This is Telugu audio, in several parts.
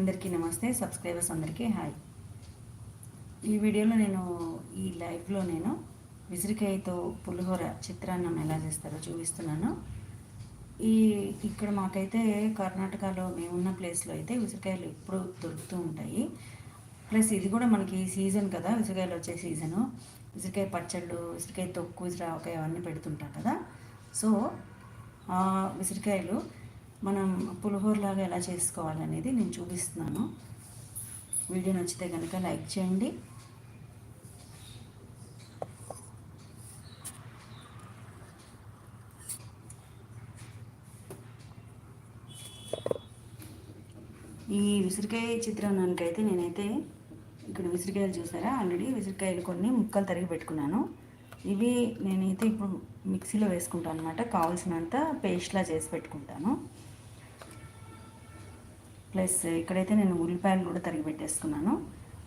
అందరికీ నమస్తే సబ్స్క్రైబర్స్ అందరికీ హాయ్. ఈ వీడియోలో నేను ఈ లైవ్లో నేను విసిరికాయతో పులిహోర చిత్రాన్నం ఎలా చేస్తారో చూపిస్తున్నాను. ఈ ఇక్కడ మాకైతే కర్ణాటకలో మేమున్న ప్లేస్లో అయితే విసిరికాయలు ఎప్పుడు దొరుకుతూ ఉంటాయి. ప్లస్ ఇది కూడా మనకి సీజన్ కదా విసిరికాయలు వచ్చే సీజను. విసిరికాయ పచ్చళ్ళు విసిరికాయ తొక్కు విసిరావకాయ అవన్నీ పెడుతుంటాం కదా. సో విసిరికాయలు మనం పులిహోరలాగా ఎలా చేసుకోవాలనేది నేను చూపిస్తున్నాను. వీడియో నచ్చితే కనుక లైక్ చేయండి. ఈ విసిరికాయ చిత్రాన్నానికి అయితే నేనైతే ఇక్కడ విసిరికాయలు చూసారా? ఆల్రెడీ విసిరికాయలు కొన్ని ముక్కలు తరిగి పెట్టుకున్నాను. ఇవి నేనైతే ఇప్పుడు మిక్సీలో వేసుకుంటాను అనమాట కావాల్సినంత పేస్ట్లా చేసి పెట్టుకుంటాను. ప్లస్ ఇక్కడైతే నేను ఉల్లిపాయలు కూడా తరిగి పెట్టేసుకున్నాను.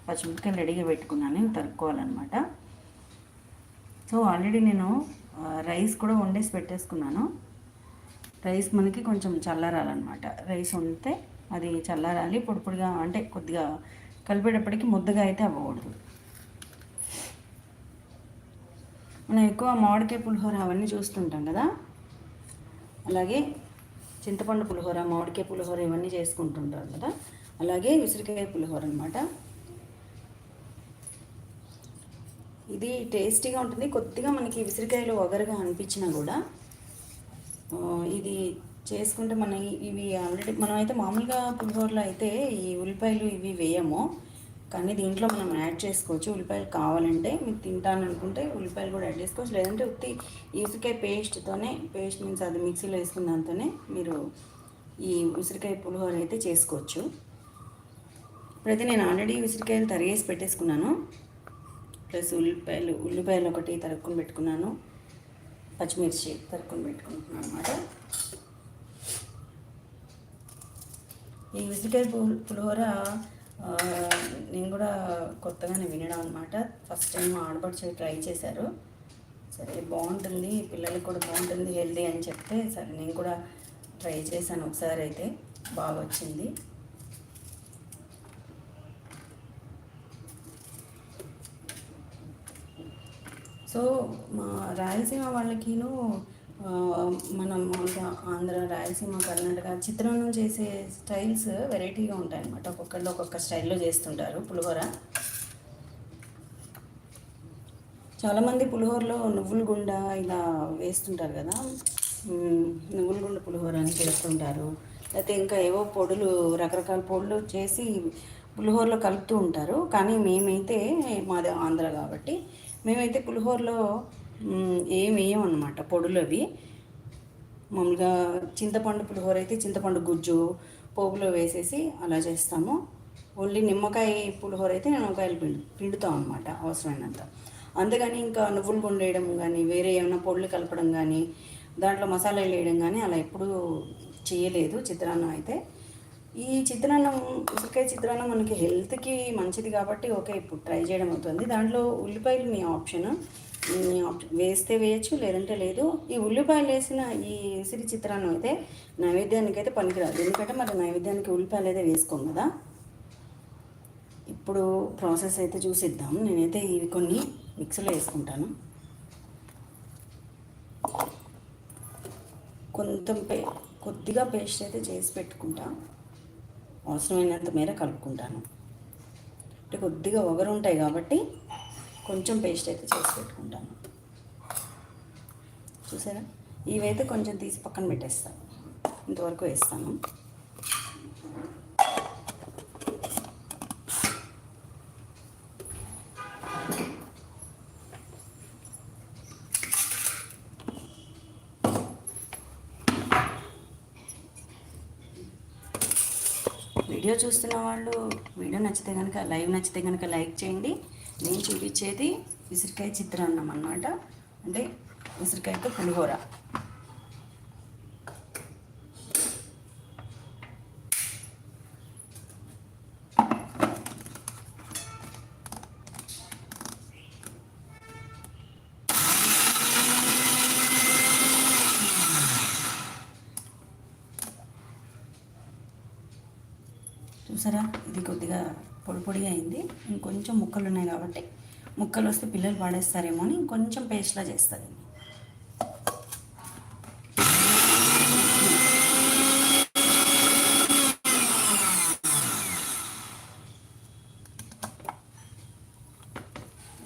పచ్చిమిరపకాయలు రెడీగా పెట్టుకున్నాను. నేను తరుక్కోవాలన్నమాట. సో ఆల్రెడీ నేను రైస్ కూడా వండేసి పెట్టేసుకున్నాను. రైస్ మనకి కొంచెం చల్లారాలన్నమాట. రైస్ వండితే అది చల్లారాలి. పొడి పొడిగా అంటే కొద్దిగా కలిపేటప్పటికి ముద్దగా అయితే అవ్వకూడదు. మనం ఎక్కువ మామిడికాయ పులిహోర అవన్నీ చూస్తుంటాం కదా? అలాగే చింతపండు పులిహోర మామిడికాయ పులిహోర ఇవన్నీ చేసుకుంటుంటారు కదా. అలాగే ఉసిరికాయ పులిహోర అనమాట ఇది టేస్టీగా ఉంటుంది. కొద్దిగా మనకి విసిరికాయలు ఒగరుగా అనిపించినా కూడా ఇది చేసుకుంటే మన ఇవి ఆల్రెడీ మనం అయితే మామూలుగా పులిహోరలో అయితే ఈ ఉల్లిపాయలు ఇవి వేయము. కానీ దీంట్లో మనం యాడ్ చేసుకోవచ్చు. ఉల్లిపాయలు కావాలంటే మీకు తింటాను అనుకుంటే ఉల్లిపాయలు కూడా యాడ్ చేసుకోవచ్చు. లేదంటే ఉత్తి ఉసిరికాయ పేస్ట్తోనే పేస్ట్ మీన్స్ అది మిక్సీలో వేసుకున్న దాంతోనే మీరు ఈ ఉసిరికాయ పులిహోర అయితే చేసుకోవచ్చు. ఇప్పుడైతే నేను ఆల్రెడీ ఉసిరికాయలు తరిగేసి పెట్టేసుకున్నాను. ప్లస్ ఉల్లిపాయలు ఉల్లిపాయలు ఒకటి తరుక్కుని పెట్టుకున్నాను. పచ్చిమిర్చి తరుక్కుని పెట్టుకుంటున్నాను అనమాట ఈ ఉసిరికాయ పులిహోర నేను కూడా కొత్తగానే వినడం అనమాట ఫస్ట్ టైం ఆడపడిచి ట్రై చేశారు. సరే బాగుంటుంది పిల్లలకి కూడా బాగుంటుంది హెల్దీ అని చెప్తే సరే నేను కూడా ట్రై చేశాను ఒకసారి అయితే. బాగా వచ్చింది. సో మా రాయలసీమ వాళ్ళకిను మనం ఆంధ్ర రాయలసీమ కర్ణాటక చిత్రాన్నం చేసే స్టైల్స్ వెరైటీగా ఉంటాయి అన్నమాట ఒక్కొక్కళ్ళు ఒక్కొక్క స్టైల్లో చేస్తుంటారు పులిహోర. చాలామంది పులిహోరలో నువ్వుల గుండ ఇలా వేస్తుంటారు కదా. నువ్వుల గుండ పులిహోర అని చేస్తుంటారు లేకపోతే ఇంకా ఏవో పొడులు రకరకాల పొడులు చేసి పులిహోరలో కలుపుతూ ఉంటారు. కానీ మేమైతే మాది ఆంధ్ర కాబట్టి మేమైతే పులిహోరలో ఏమి ఏం పొడులు అవి మామూలుగా చింతపండు పులిహోర అయితే చింతపండు గుజ్జు పోపులో వేసేసి అలా చేస్తాము. ఓన్లీ నిమ్మకాయ పులిహోర అయితే నిమ్మకాయలు పిండు పిండుతాం అనమాట అవసరమైనంత. అందుకని ఇంకా నువ్వులు గుండేయడం కానీ వేరే ఏమైనా పొడులు కలపడం కానీ దాంట్లో మసాలాలు వేయడం కానీ అలా ఎప్పుడూ చేయలేదు చిత్రాన్నం అయితే. ఈ చిత్రాన్నం ఉసిరికాయ చిత్రాన్నం మనకి హెల్త్కి మంచిది కాబట్టి ఓకే ఇప్పుడు ట్రై చేయడం అవుతుంది. దాంట్లో ఉల్లిపాయలు మీ ఆప్షన్. వేస్తే వేయచ్చు లేదంటే లేదు. ఈ ఉల్లిపాయలు వేసిన ఈ సిరి చిత్రాన్నం అయితే నైవేద్యానికి అయితే పనికిరాదు. ఎందుకంటే మరి నైవేద్యానికి ఉల్లిపాయలు అయితే వేసుకోం కదా. ఇప్పుడు ప్రాసెస్ అయితే చూసిద్దాం. నేనైతే ఇవి కొన్ని మిక్సీలో వేసుకుంటాను. కొంత పే కొద్దిగా పేస్ట్ అయితే చేసి పెట్టుకుంటా. అవసరమైనంత మేర కలుపుకుంటాను. అంటే కొద్దిగా ఒగరు ఉంటాయి కాబట్టి కొంచెం పేస్ట్ అయితే చేసి పెట్టుకుంటాను. చూసారా? ఇవైతే కొంచెం తీసి పక్కన పెట్టేస్తాను. ఇంతవరకు వేస్తాను. వీడియో చూస్తున్న వాళ్ళు వీడియో నచ్చితే కనుక లైవ్ నచ్చితే కనుక లైక్ చేయండి. నేను చూపించేది ఉసిరికాయ చిత్రాన్నం అన్నమాట అంటే ఉసిరికాయతో పులిహోర. కొంచెం ముక్కలు ఉన్నాయి కాబట్టి ముక్కలు వస్తే పిల్లలు పాడేస్తారేమో అని కొంచెం పేస్ట్లా చేస్తుంది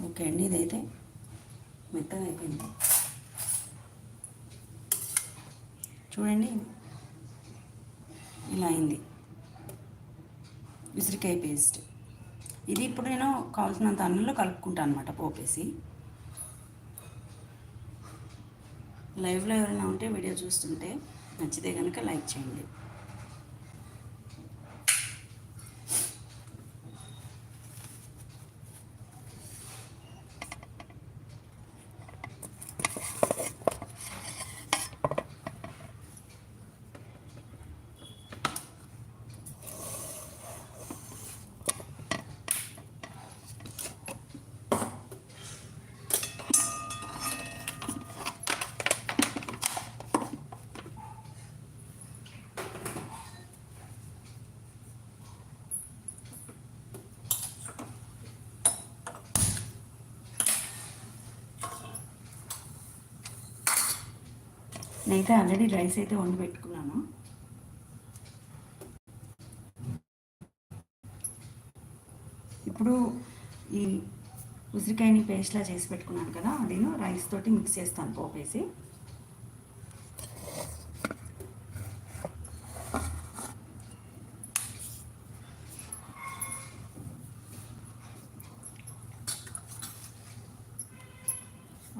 ఓకే అండి ఇదైతే మెత్తగా అయిపోయింది చూడండి ఇలా అయింది ఉసిరికాయ పేస్ట్ ఇది ఇప్పుడు నేను కావాల్సినంత అన్నంలో కలుపుకుంటాను అనమాట పోపేసి. లైవ్లో ఎవరైనా ఉంటే వీడియో చూస్తుంటే నచ్చితే కనుక లైక్ చేయండి. నేనైతే ఆల్రెడీ రైస్ అయితే వండి పెట్టుకున్నాను. ఇప్పుడు ఈ ఉసిరికాయని పేస్ట్లా చేసి పెట్టుకున్నాను కదా నేను రైస్ తోటి మిక్స్ చేస్తాను పోపేసి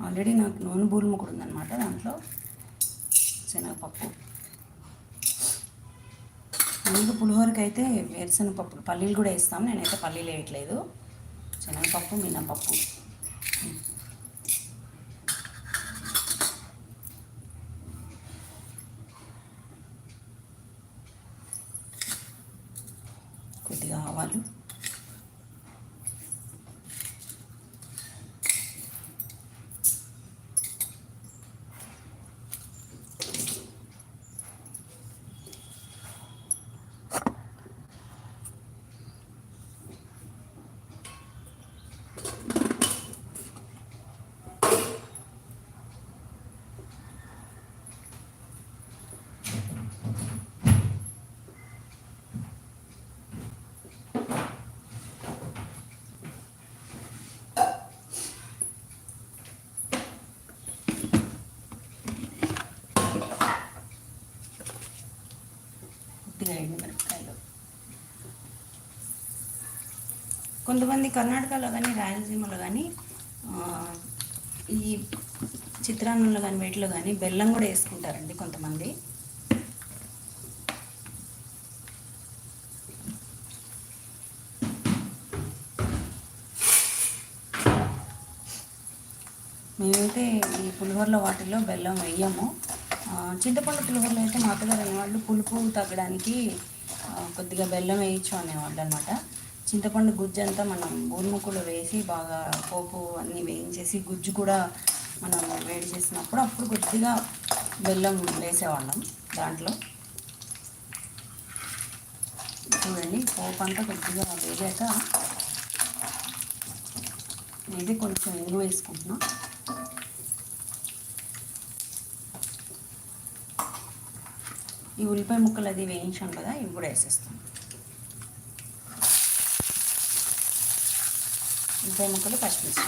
ఆల్రెడీ నాకు నూనె బూరుము కూడా ఉందన్నమాట దాంట్లో శనగపప్పు ముందు పులిహోరకి అయితే వేరుశనగపప్పు పల్లీలు కూడా వేస్తాం నేనైతే పల్లీలు వేయట్లేదు. శనగపప్పు మినపప్పు కొద్దిగా ఆవాలు కొద్దిగా మిరపకాయలు. కొంతమంది కర్ణాటకలో కానీ రాయలసీమలో కానీ ఈ చిత్రాన్నంలో కానీ వీటిలో కానీ బెల్లం కూడా వేసుకుంటారండి కొంతమంది. మేమైతే ఈ పులిహోరలో వాటిలో బెల్లం వేయము. చింతపండు పులిహోరలో అయితే మా అత్తగారు అనేవాళ్ళు పులుపు తగ్గడానికి కొద్దిగా బెల్లం వేయచ్చు అనేవాళ్ళు అనమాట చింతపండు గుజ్జు అంతా మనం బూర్ముకులు వేసి బాగా పోపు అన్నీ వేయించేసి గుజ్జు కూడా మనం వేడి చేసినప్పుడు అప్పుడు కొద్దిగా బెల్లం వేసేవాళ్ళం దాంట్లో. చూడండి పోపు అంతా కొద్దిగా వేగాక ఇది కొంచెం ఇంగు వేసుకుంటున్నాం. ఈ ఉల్లిపాయ ముక్కలు అది వేయించాం కదా ఇవి కూడా వేసేస్తాం. ఉల్లిపాయ ముక్కలు పచ్చిమిర్చి.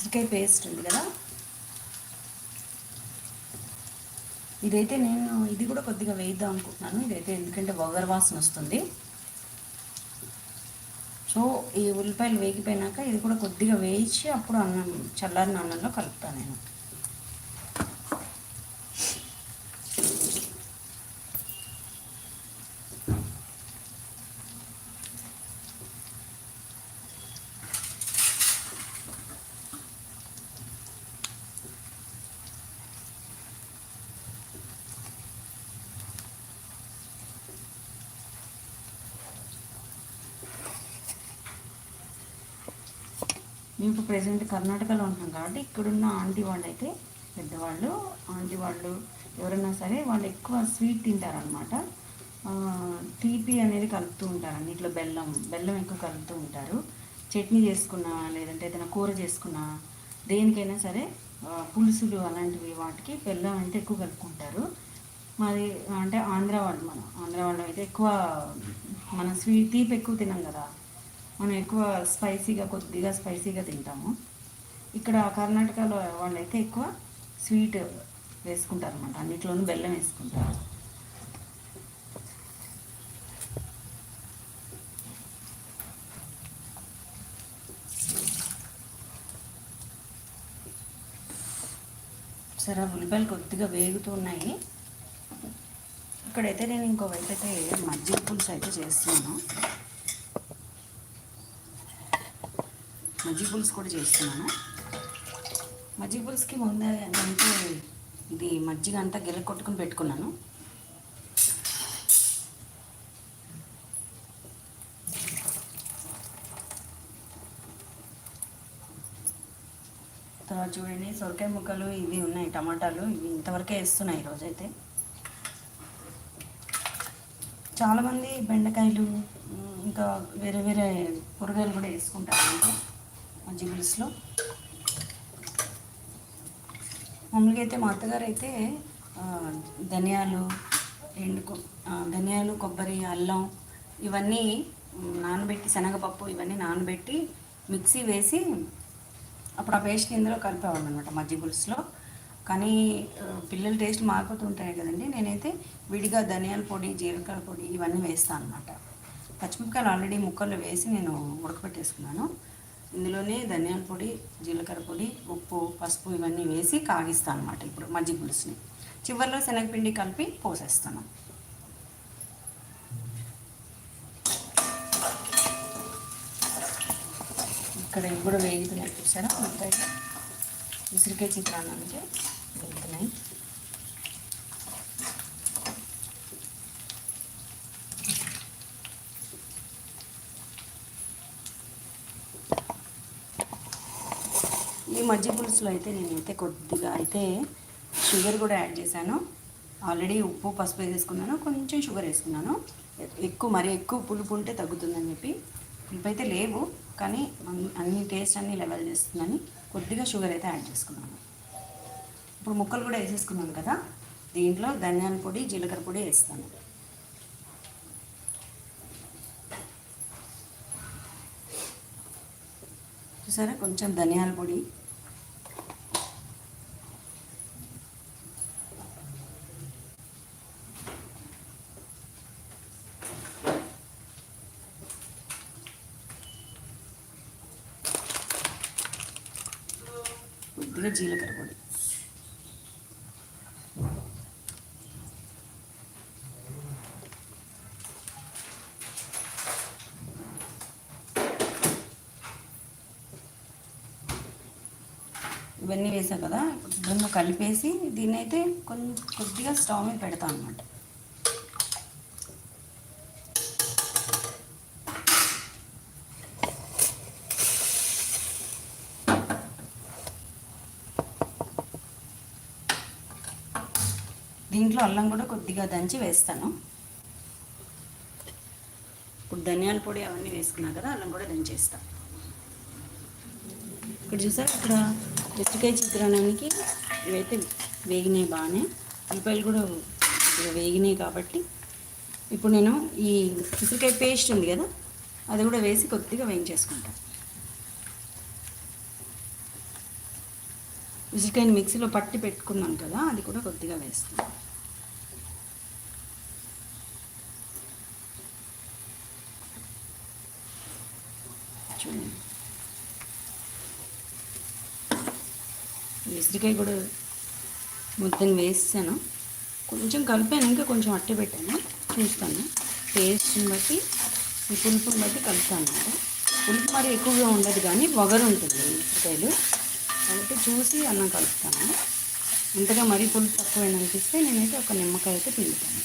ఉసిరికాయ పేస్ట్ ఉంది కదా? ఇదైతే నేను ఇది కూడా కొద్దిగా వేయిద్దాం అనుకుంటున్నాను. ఇదైతే ఎందుకంటే వగర్ వాసన వస్తుంది. సో ఈ ఉల్లిపాయలు వేగిపోయినాక ఇది కూడా కొద్దిగా వేయించి అప్పుడు అన్నం చల్లారిన అన్నంలో కలుపుతాను నేను. ఇప్పుడు ప్రజెంట్ కర్ణాటకలో ఉంటున్నాం కాబట్టి ఇక్కడున్న ఆంటీ వాళ్ళు అయితే పెద్దవాళ్ళు ఆంటీ వాళ్ళు ఎవరైనా సరే వాళ్ళు ఎక్కువ స్వీట్ తింటారనమాట తీపి అనేది కలుపుతూ ఉంటారు అన్నిట్లో బెల్లం బెల్లం ఎక్కువ కలుపుతూ ఉంటారు. చట్నీ చేసుకున్నా లేదంటే ఏదైనా కూర చేసుకున్నా దేనికైనా సరే పులుసులు అలాంటివి వాటికి బెల్లం అయితే ఎక్కువ కలుపుకుంటారు. మాది అంటే ఆంధ్ర వాళ్ళు మనం ఆంధ్ర వాళ్ళు అయితే ఎక్కువ మన స్వీట్ తీపి ఎక్కువ తినాం కదా. మనం ఎక్కువ స్పైసీగా కొద్దిగా స్పైసీగా తింటాము. ఇక్కడ కర్ణాటకలో వాళ్ళైతే ఎక్కువ స్వీట్ వేసుకుంటారు అనమాట అన్నిట్లోనూ బెల్లం వేసుకుంటారు. సరే ఉల్లిపాయలు కొద్దిగా వేగుతూ ఉన్నాయి. ఇక్కడైతే నేను ఇంకో వైపు అయితే మజ్జిగ పులుసు అయితే చేస్తున్నాను. మజ్జిగ పులుసు కూడా చేస్తున్నాను. మజ్జిగ పులుసుకి ముందే అంటే ఇది మజ్జిగ అంతా గిల్ల కొట్టుకుని పెట్టుకున్నాను. తర్వాత చూడండి సొరకాయ ముక్కలు ఇవి ఉన్నాయి టమాటాలు ఇవి ఇంతవరకే వేస్తున్నాయి ఈరోజైతే. చాలామంది బెండకాయలు ఇంకా వేరే వేరే కూరగాయలు కూడా వేసుకుంటారు. అంటే మజ్జిగ పులుసులో మామూలుగా అయితే మా అత్తగారు అయితే ధనియాలు ఎండు ధనియాలు కొబ్బరి అల్లం ఇవన్నీ నానబెట్టి శనగపప్పు ఇవన్నీ నానబెట్టి మిక్సీ వేసి అప్పుడు ఆ పేస్ట్ ఇందులో కలిపేవాళ్ళు అనమాట మజ్జిగ పులుసులో. కానీ పిల్లల టేస్ట్ మారిపోతుంటాయి కదండి. నేనైతే విడిగా ధనియాల పొడి జీలకర్ర పొడి ఇవన్నీ వేస్తాను అనమాట పచ్చిమిరపకాయలు ఆల్రెడీ ముక్కలు వేసి నేను ఉడకబెట్టేసుకున్నాను. ఇందులోనే ధనియాల పొడి జీలకర్ర పొడి ఉప్పు పసుపు ఇవన్నీ వేసి కాగిస్తాను అనమాట ఇప్పుడు మజ్జిగ పులుసుని. చివరిలో శనగపిండి కలిపి పోసేస్తాను. ఇక్కడ ఇవి కూడా వేగుతున్నాయి చూసారా? ఉంటాయి ఉసిరికాయ చిత్రాన్నానికి అంటే ఈ మజ్జిగ పులుసులో అయితే నేనైతే కొద్దిగా అయితే షుగర్ కూడా యాడ్ చేశాను. ఆల్రెడీ ఉప్పు పసుపు వేసుకున్నాను కొంచెం షుగర్ వేసుకున్నాను. ఎక్కువ మరీ ఎక్కువ పులుపు ఉంటే తగ్గుతుందని చెప్పి పులుపు అయితే లేవు కానీ అన్ని- టేస్ట్ అన్ని లెవెల్ చేస్తుందని కొద్దిగా షుగర్ అయితే యాడ్ చేసుకున్నాను. ఇప్పుడు ముక్కలు కూడా వేసేసుకున్నాను కదా దీంట్లో ధనియాల పొడి జీలకర్ర పొడి వేస్తాను. చూసారా? కొంచెం ధనియాల పొడి కొద్దిగా జీలకర్ర పొడి ఇవన్నీ వేసా కదా ఇప్పుడు కలిపేసి దీన్ని అయితే కొంచెం కొద్దిగా స్టవ్ మీద పెడతా అనమాట దీంట్లో అల్లం కూడా కొద్దిగా దంచి వేస్తాను. ఇప్పుడు ధనియాల పొడి అవన్నీ వేసుకున్నా కదా అల్లం కూడా దంచేస్తాను ఇక్కడ చూసారు ఇక్కడ ఉసిరికాయ చిత్రానికి ఇవైతే వేగినాయి బాగానే. ఉల్లిపాయలు కూడా వేగినాయి కాబట్టి. ఇప్పుడు నేను ఈ ఉసిరికాయ పేస్ట్ ఉంది కదా అది కూడా వేసి కొద్దిగా వేయించేసుకుంటాను ఉసిరికాయని మిక్సీలో పట్టి పెట్టుకున్నాను కదా అది కూడా కొద్దిగా వేస్తాను చూడండి ఉసిరికాయ కూడా మొత్తం వేసాను కొంచెం కలిపాను ఇంకా కొంచెం అట్టి పెట్టాను. చూస్తాను. టేస్ట్ని బట్టి ఈ పులుపుని బట్టి కలుపుతాను అన్నమాట. పులుపు మరి ఎక్కువగా ఉండదు కానీ వగరు ఉంటుంది ఉసిరికాయలు. కాబట్టి చూసి అన్నం కలుపుతాను. అంతగా మరీ పులుపు తక్కువైన అనిపిస్తే నేనైతే ఒక నిమ్మకాయ అయితే పిండుతాను.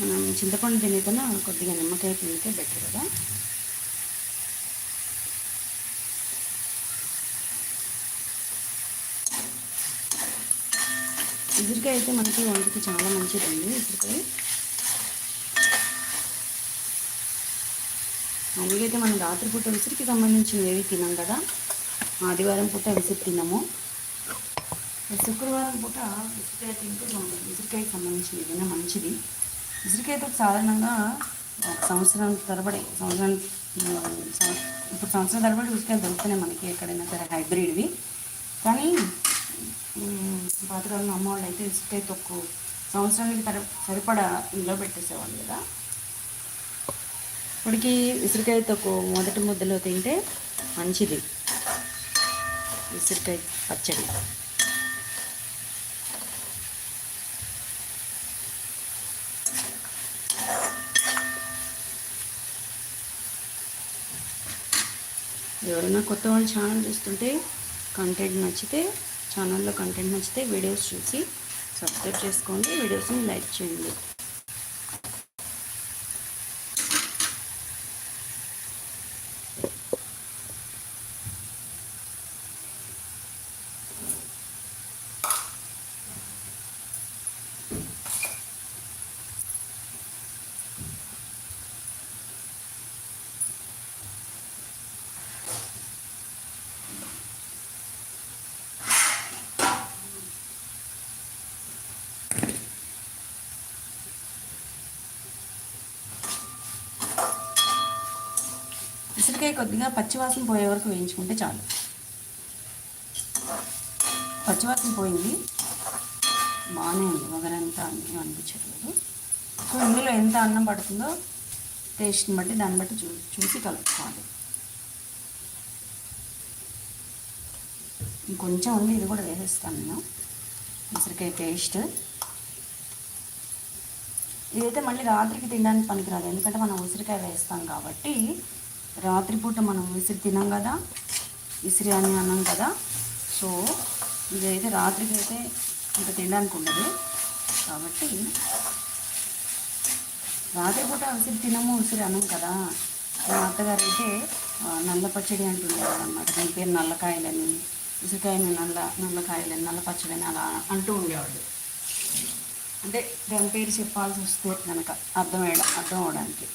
మనం చింతపండు తినేకన్నా కొద్దిగా నిమ్మకాయ పిండితే బెటర్ కదా. ఉసిరికాయ అయితే మనకి వంటకి చాలా మంచిదండి ఉసిరికాయ మామూలుగా అయితే మనం రాత్రిపూట విసిరికి సంబంధించినవి ఏవి తినాం కదా. ఆదివారం పూట విసిరి తినము. శుక్రవారం పూట విసిరికాయ తింటూ ఉసిరికాయకి విసిరికాయకి సంబంధించిన ఏదైనా మంచిది. విసిరికాయతో సాధారణంగా ఒక సంవత్సరం తరబడి సంవత్సరం ఇప్పుడు సంవత్సరం తరబడి ఉసిరికాయ దొరుకుతున్నాయి మనకి ఎక్కడైనా సరే హైబ్రిడ్వి. కానీ పాతకాలంలో అమ్మ వాళ్ళు అయితే ఇసుకే తొక్కు సంవత్సరానికి తర సరిపడా ఇంట్లో పెట్టేసేవాళ్ళు కదా. ఇప్పటికి విసిరికాయ తొక్కు మొదటి ముద్దలో తింటే మంచిది. విసిరికాయ పచ్చడి. ఎవరైనా కొత్త వాళ్ళు ఛానల్ చూస్తుంటే కంటెంట్ నచ్చితే ఛానల్లో కంటెంట్ నచ్చితే వీడియోస్ చూసి సబ్స్క్రైబ్ చేసుకోండి. వీడియోస్ని లైక్ చేయండి ఉసిరికాయ కొద్దిగా పచ్చివాసన పోయే వరకు వేయించుకుంటే చాలు. పచ్చివాసన పోయింది. బాగానే ఉంది. వగరంతా అన్నీ అనిపించట్లేదు. సో ఇందులో ఎంత అన్నం పడుతుందో టేస్ట్ని బట్టి దాన్ని బట్టి చూ చూసి కలుపుకోవాలి. ఇంకొంచెం ఉంది. ఇది కూడా వేసేస్తాను నేను. ఉసిరికాయ పేస్ట్. ఇదైతే మళ్ళీ రాత్రికి తినడానికి పనికిరాదు. ఎందుకంటే మనం ఉసిరికాయ వేస్తాం కాబట్టి రాత్రిపూట మనం విసిరి తినాం కదా విసిరి అని అన్నాం కదా. సో ఇదైతే రాత్రికి అయితే ఇంకా తినడానికి ఉండదు. కాబట్టి రాత్రిపూట విసిరి తినము విసిరి అనం కదా. మా అత్తగారు అయితే నల్ల పచ్చడి అంటుండేవారు అనమాట దాని పేరు నల్లకాయలని ఉసిరికాయని నల్ల నల్లకాయలని నల్ల పచ్చడిని అలా అంటూ ఉండేవాళ్ళు. అంటే దాని పేరు చెప్పాల్సి వస్తే కనుక అర్థమయ్యడం అర్థం అవడానికి.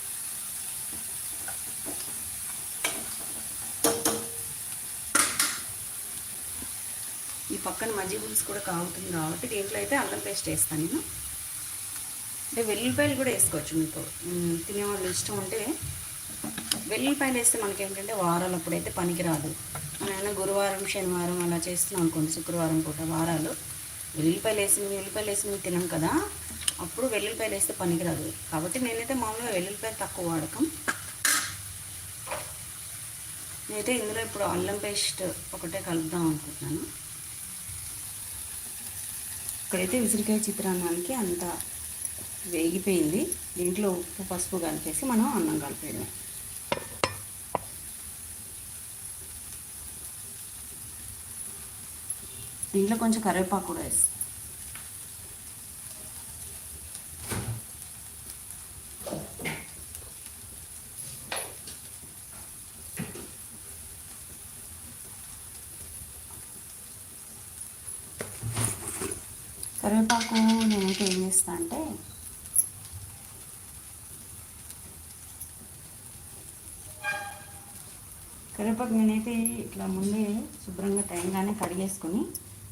పక్కన మజ్జిగ పులుసు కూడా కాగుతుంది కాబట్టి దీంట్లో అయితే అల్లం పేస్ట్ వేస్తాను నేను. అంటే వెల్లుల్లిపాయలు కూడా వేసుకోవచ్చు మీకు. తినేవాళ్ళు ఇష్టం ఉంటే వెల్లుల్లిపాయలు వేస్తే మనకి ఏంటంటే వారాలు అప్పుడైతే పనికిరాదు ఏమైనా గురువారం శనివారం అలా చేస్తున్నాం అనుకోండి శుక్రవారం పూట వారాలు. వెల్లుల్లిపాయలు వేసి వెల్లుల్లిపాయలు వేసి తినాం కదా అప్పుడు వెల్లుల్లిపాయలు వేస్తే పనికిరాదు. కాబట్టి నేనైతే మామూలుగా వెల్లుల్లిపాయలు తక్కువ వాడకం. నేనైతే ఇందులో ఇప్పుడు అల్లం పేస్ట్ ఒకటే కలుపుదాం అనుకుంటున్నాను. ఇక్కడైతే ఉసిరికాయ చిత్రాన్నానికి అంత వేగిపోయింది. దీంట్లో ఉప్పు పసుపు కలిపేసి మనం అన్నం కలిపేయడం దీంట్లో కొంచెం కరివేపాకు కూడా వేస్తాం. కరివేపాకు నేనైతే ఏం చేస్తా అంటే కరివేపాకు నేనైతే ఇట్లా ముందే శుభ్రంగా టైంగానే కడిగేసుకొని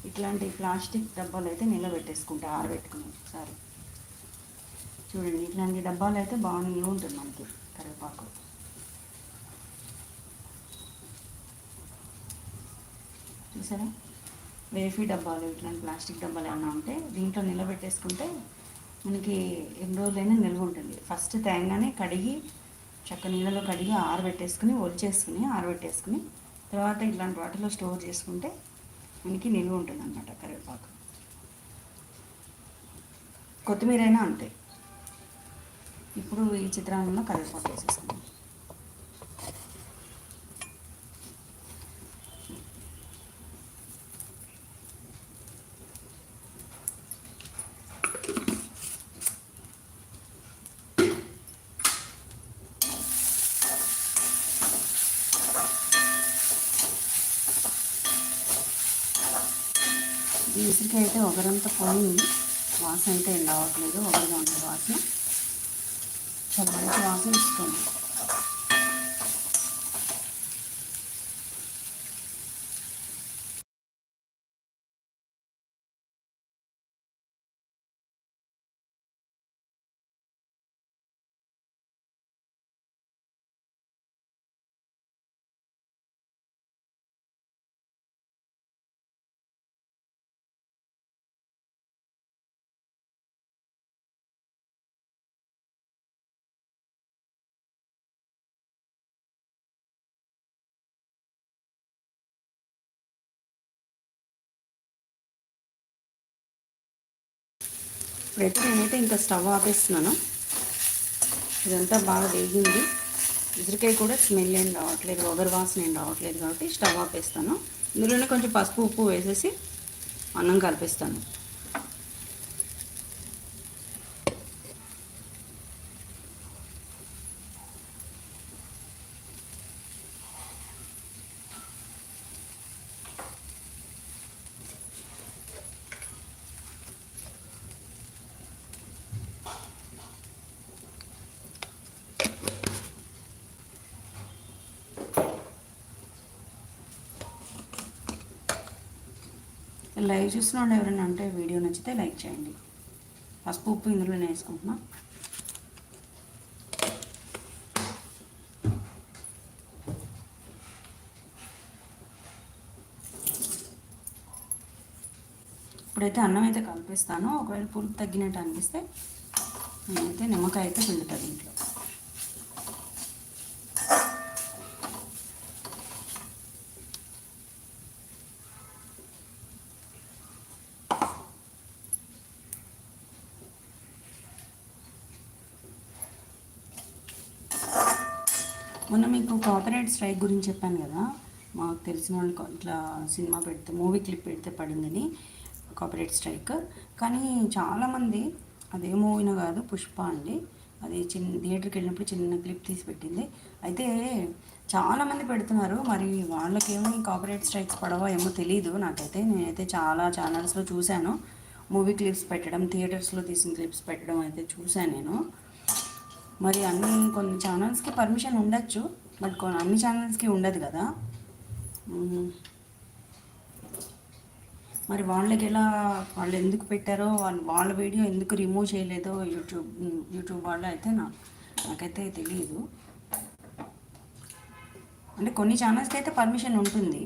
ఇట్లాంటి ప్లాస్టిక్ డబ్బాలు అయితే నిలబెట్టేసుకుంటా ఆరబెట్టుకుని ఒకసారి. చూడండి ఇట్లాంటి డబ్బాలు అయితే బాగా నిల్వ ఉంటుంది మనకి కరివేపాకు. చూసారా? వేఫీ డబ్బాలు ఇట్లాంటి ప్లాస్టిక్ డబ్బాలు ఏమైనా ఉంటే దీంట్లో నిలబెట్టేసుకుంటే మనకి ఎన్ని రోజులైనా నిల్వ ఉంటుంది. ఫస్ట్ తేంగానే కడిగి చక్క నీళ్ళలో కడిగి ఆరబెట్టేసుకుని ఒలిచేసుకుని ఆరబెట్టేసుకుని తర్వాత ఇట్లాంటి వాటిలో స్టోర్ చేసుకుంటే మనకి నిల్వ ఉంటుంది అన్నమాట కరివేపాకు. కొత్తిమీర అయినా అంతే. ఇప్పుడు ఈ చిత్రాన్నంలో కరివేపాకు వేసేసుకుందాం ఈ ఉసిరికాయ ఒకరంతా పోయింది వాసన అయితే ఏం రావట్లేదు ఒకరిగా ఉంటుంది వాసన. చాలా మంచి వాసన ఇస్తుంది. ఇప్పుడైతే నేనైతే ఇంకా స్టవ్ ఆపేస్తున్నాను. ఇదంతా బాగా వేగింది. ఉసిరికాయ కూడా స్మెల్ ఏం రావట్లేదు ఒగరు వాసన ఏం రావట్లేదు కాబట్టి స్టవ్ ఆపేస్తాను. ఇందులోనే కొంచెం పసుపు ఉప్పు వేసేసి అన్నం కలిపిస్తాను. లైవ్ చూసిన వాళ్ళు ఎవరైనా అంటే వీడియో నచ్చితే లైక్ చేయండి. పసుపు ఉప్పు ఇందులోనే వేసుకుంటున్నా. ఇప్పుడైతే అన్నం అయితే కలిపిస్తాను. ఒకవేళ పులుపు తగ్గినట్టు అనిపిస్తే నేనైతే నిమ్మకాయ అయితే పిండుతుంది ఇంట్లో మొన్న మీకు కాపరేట్ స్ట్రైక్ గురించి చెప్పాను కదా మాకు తెలిసిన వాళ్ళు ఇట్లా సినిమా పెడితే మూవీ క్లిప్ పెడితే పడిందని కాపరేట్ స్ట్రైక్. కానీ చాలామంది అదే మూవీనో కాదు పుష్ప అండి. అది చిన్న థియేటర్కి వెళ్ళినప్పుడు చిన్న క్లిప్ తీసి పెట్టింది. అయితే చాలామంది పెడుతున్నారు మరి వాళ్ళకేమో ఈ కాపరేట్ స్ట్రైక్స్ పడవో ఏమో తెలియదు నాకైతే నేనైతే చాలా ఛానల్స్లో చూశాను. మూవీ క్లిప్స్ పెట్టడం థియేటర్స్లో తీసిన క్లిప్స్ పెట్టడం అయితే చూశాను నేను. మరి అన్ని కొన్ని ఛానల్స్కి పర్మిషన్ ఉండొచ్చు బట్ కొన్ని అన్ని ఛానల్స్కి ఉండదు కదా? మరి వాళ్ళకి ఎలా వాళ్ళు ఎందుకు పెట్టారో వాళ్ళ వాళ్ళ వీడియో ఎందుకు రిమూవ్ చేయలేదో యూట్యూబ్ యూట్యూబ్ వాళ్ళు అయితే నా నాకైతే తెలియదు అంటే కొన్ని ఛానల్స్కి అయితే పర్మిషన్ ఉంటుంది.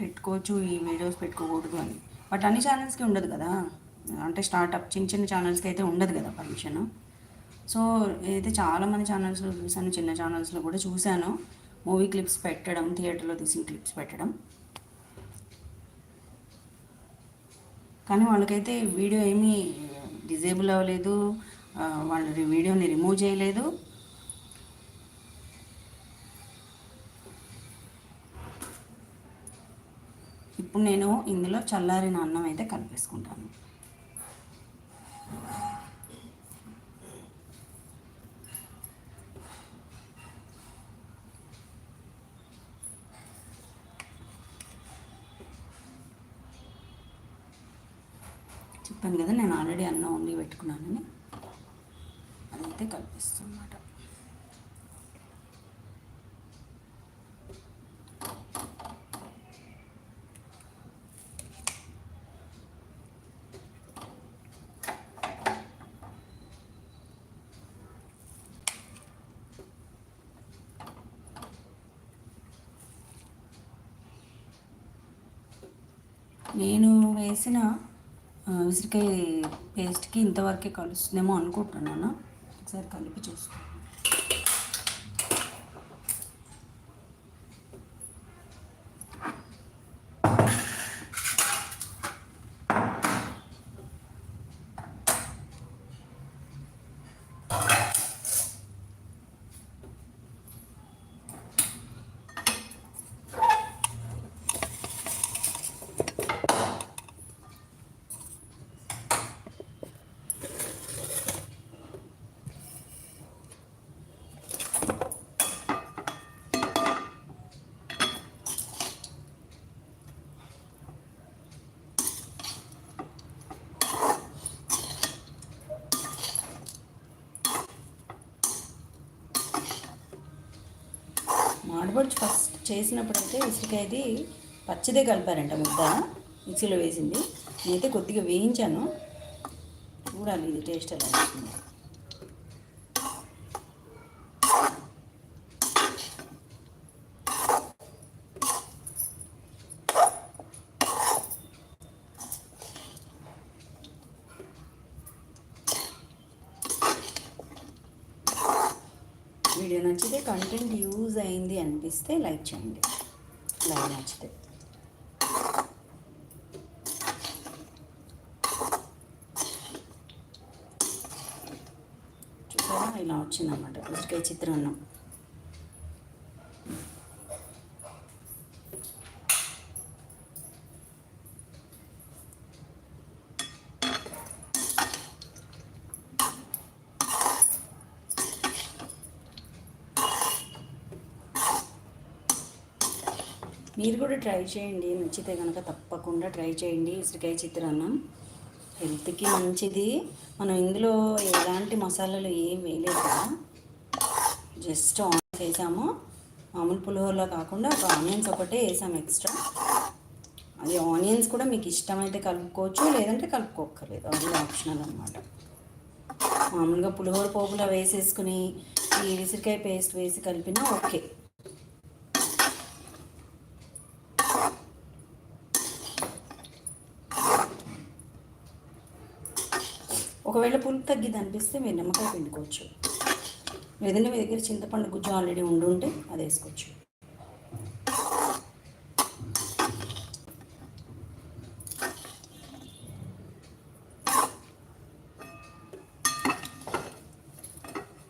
పెట్టుకోవచ్చు ఈ వీడియోస్ పెట్టుకోకూడదు అని. బట్ అన్ని ఛానల్స్కి ఉండదు కదా? అంటే స్టార్ట్అప్ చిన్న చిన్న ఛానల్స్కి అయితే ఉండదు కదా పర్మిషన్ సో అయితే చాలామంది ఛానల్స్లో చూశాను చిన్న ఛానల్స్లో కూడా చూశాను మూవీ క్లిప్స్ పెట్టడం థియేటర్లో తీసిన క్లిప్స్ పెట్టడం. కానీ వాళ్ళకైతే వీడియో ఏమీ డిజేబుల్ అవ్వలేదు. వాళ్ళ వాళ్ళు వీడియోని రిమూవ్ చేయలేదు. ఇప్పుడు నేను ఇందులో చల్లారిన అన్నం అయితే కలిపేసుకుంటాను. ఆల్రెడీ అన్నం వండి పెట్టుకున్నానని అదైతే కనిపిస్తుంది అన్నమాట నేను వేసిన ఉసిరికాయ పేస్ట్కి ఇంతవరకే కలుస్తుందేమో అనుకుంటున్నాను ఒకసారి కలిపి చూసుకో మాడబడుచు ఫస్ట్ చేసినప్పుడైతే ఉసిరికాయది పచ్చిదే కలిపారంట ముద్ద. మిక్సీలో వేసింది. నేనైతే కొద్దిగా వేయించాను. చూడాలి ఇది టేస్ట్ ఎలా వస్తుంది వీడియో నచ్చితే కంటెంట్ యూజ్ నచ్చితే లైక్ చేయండి. లైక్ నచ్చితే. చూసారా? ఇలా వచ్చిందన్నమాట. ఉసిరికాయ చిత్రాన్నం మీరు కూడా ట్రై చేయండి. నచ్చితే కనుక తప్పకుండా ట్రై చేయండి. ఉసిరికాయ చిత్రాన్నం. హెల్త్కి మంచిది. మనం ఇందులో ఎలాంటి మసాలాలు ఏం వేయలేదు? కదా జస్ట్ ఆన్ చేసాము మామూలు పులిహోరలో కాకుండా ఒక ఆనియన్స్ ఒకటే వేసాము ఎక్స్ట్రా. అది ఆనియన్స్ కూడా మీకు ఇష్టమైతే కలుపుకోవచ్చు లేదంటే కలుపుకోక్కర్లేదు. అది ఆప్షనల్ అనమాట మామూలుగా పులిహోర పోపులా వేసేసుకుని ఈ విసిరికాయ పేస్ట్ వేసి కలిపినా ఓకే. ఒకవేళ పులుపు తగ్గిది అనిపిస్తే మీరు నిమ్మకాయ పిండుకోవచ్చు. లేదంటే మీ దగ్గర చింతపండు గుజ్జు ఆల్రెడీ ఉండి ఉంటే అది వేసుకోవచ్చు.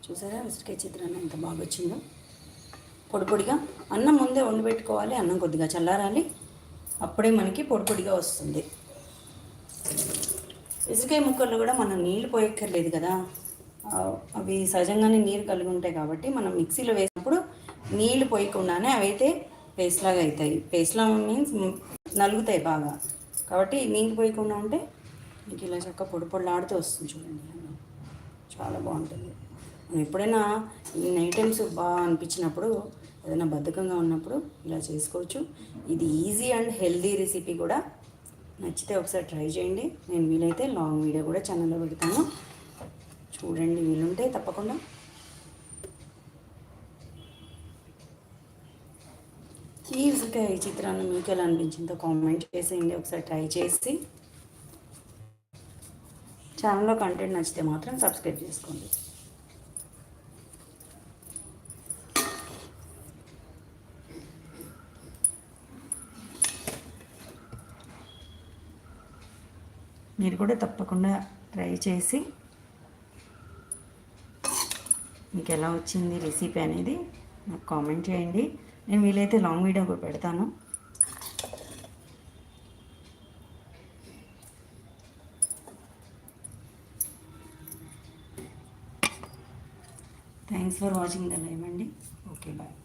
చూసారా? ఉసిరికాయ చిత్రాన్ని ఎంత బాగా వచ్చిందో పొడి పొడిగా అన్నం ముందే వండి పెట్టుకోవాలి అన్నం కొద్దిగా చల్లారాలి. అప్పుడే మనకి పొడి పొడిగా వస్తుంది. ఇసుకాయ ముక్కల్లో కూడా మనం నీళ్ళు పోయక్కర్లేదు కదా. అవి సహజంగానే నీరు కలిగి ఉంటాయి కాబట్టి మనం మిక్సీలో వేసినప్పుడు నీళ్ళు పోయకుండానే అవి అయితే పేస్ట్ లాగా అవుతాయి. పేస్ట్ లాగా మీన్స్ నలుగుతాయి బాగా. కాబట్టి నీళ్ళు పోయకుండా ఉంటే మీకు ఇలా చక్క పొడి పొడిలాడుతూ వస్తుంది చూడండి. చాలా బాగుంటుంది. మనం ఎప్పుడైనా ఈ ఐటమ్స్ బాగా అనిపించినప్పుడు ఏదైనా బద్ధకంగా ఉన్నప్పుడు ఇలా చేసుకోవచ్చు. ఇది ఈజీ అండ్ హెల్దీ రెసిపీ కూడా. నచ్చితే ఒకసారి ట్రై చేయండి. నేను వీలైతే లాంగ్ వీడియో కూడా ఛానల్లో పెడతాను. చూడండి వీలుంటే తప్పకుండా. ఈ ఉసిరికాయ చిత్రాన్ని మీకు ఎలా అనిపించిందో కామెంట్ చేసేయండి. ఒకసారి ట్రై చేసి. ఛానల్లో కంటెంట్ నచ్చితే మాత్రం సబ్స్క్రైబ్ చేసుకోండి. మీరు కూడా తప్పకుండా ట్రై చేసి మీకు ఎలా వచ్చింది రెసిపీ అనేది నాకు కామెంట్ చేయండి. నేను వీలైతే లాంగ్ వీడియో కూడా పెడతాను. Thanks for watching the live అండి. Okay bye